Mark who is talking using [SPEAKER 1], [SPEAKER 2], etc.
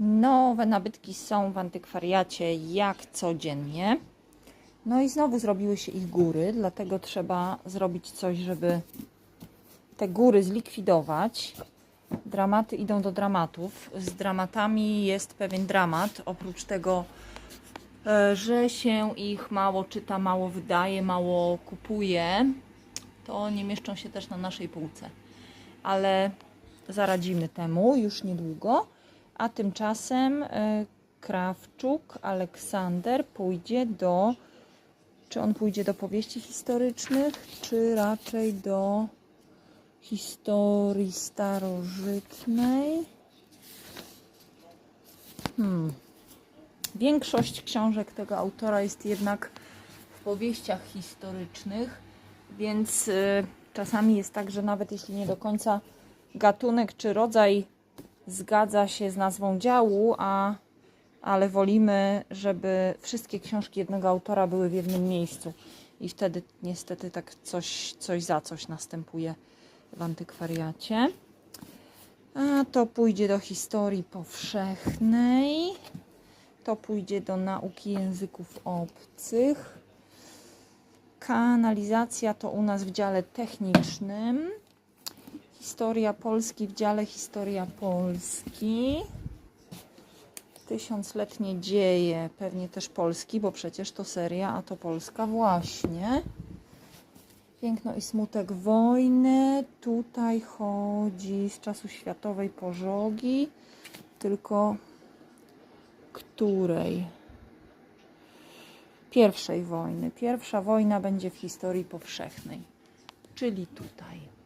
[SPEAKER 1] Nowe nabytki są w antykwariacie jak codziennie. No i znowu zrobiły się ich góry, dlatego trzeba zrobić coś, żeby te góry zlikwidować. Dramaty idą do dramatów. Z dramatami jest pewien dramat. Oprócz tego, e, że się ich mało czyta, mało wydaje, mało kupuje, to nie mieszczą się też na naszej półce. Ale zaradzimy temu już niedługo. A tymczasem e, Krawczuk Aleksander pójdzie do. Czy on pójdzie do powieści historycznych, czy raczej do historii starożytnej? Hmm. Większość książek tego autora jest jednak w powieściach historycznych, więc y, czasami jest tak, że nawet jeśli nie do końca gatunek czy rodzaj zgadza się z nazwą działu, a, ale wolimy, żeby wszystkie książki jednego autora były w jednym miejscu. I wtedy niestety tak coś, coś za coś następuje w antykwariacie. A to pójdzie do historii powszechnej. To pójdzie do nauki języków obcych. Kanalizacja to u nas w dziale technicznym. Historia Polski w dziale Historia Polski. Tysiącletnie dzieje, pewnie też Polski, bo przecież to seria, a to Polska właśnie. Piękno i smutek wojny. Tutaj chodzi z czasu światowej pożogi, tylko której? Pierwszej wojny. Pierwsza wojna będzie w historii powszechnej, czyli tutaj.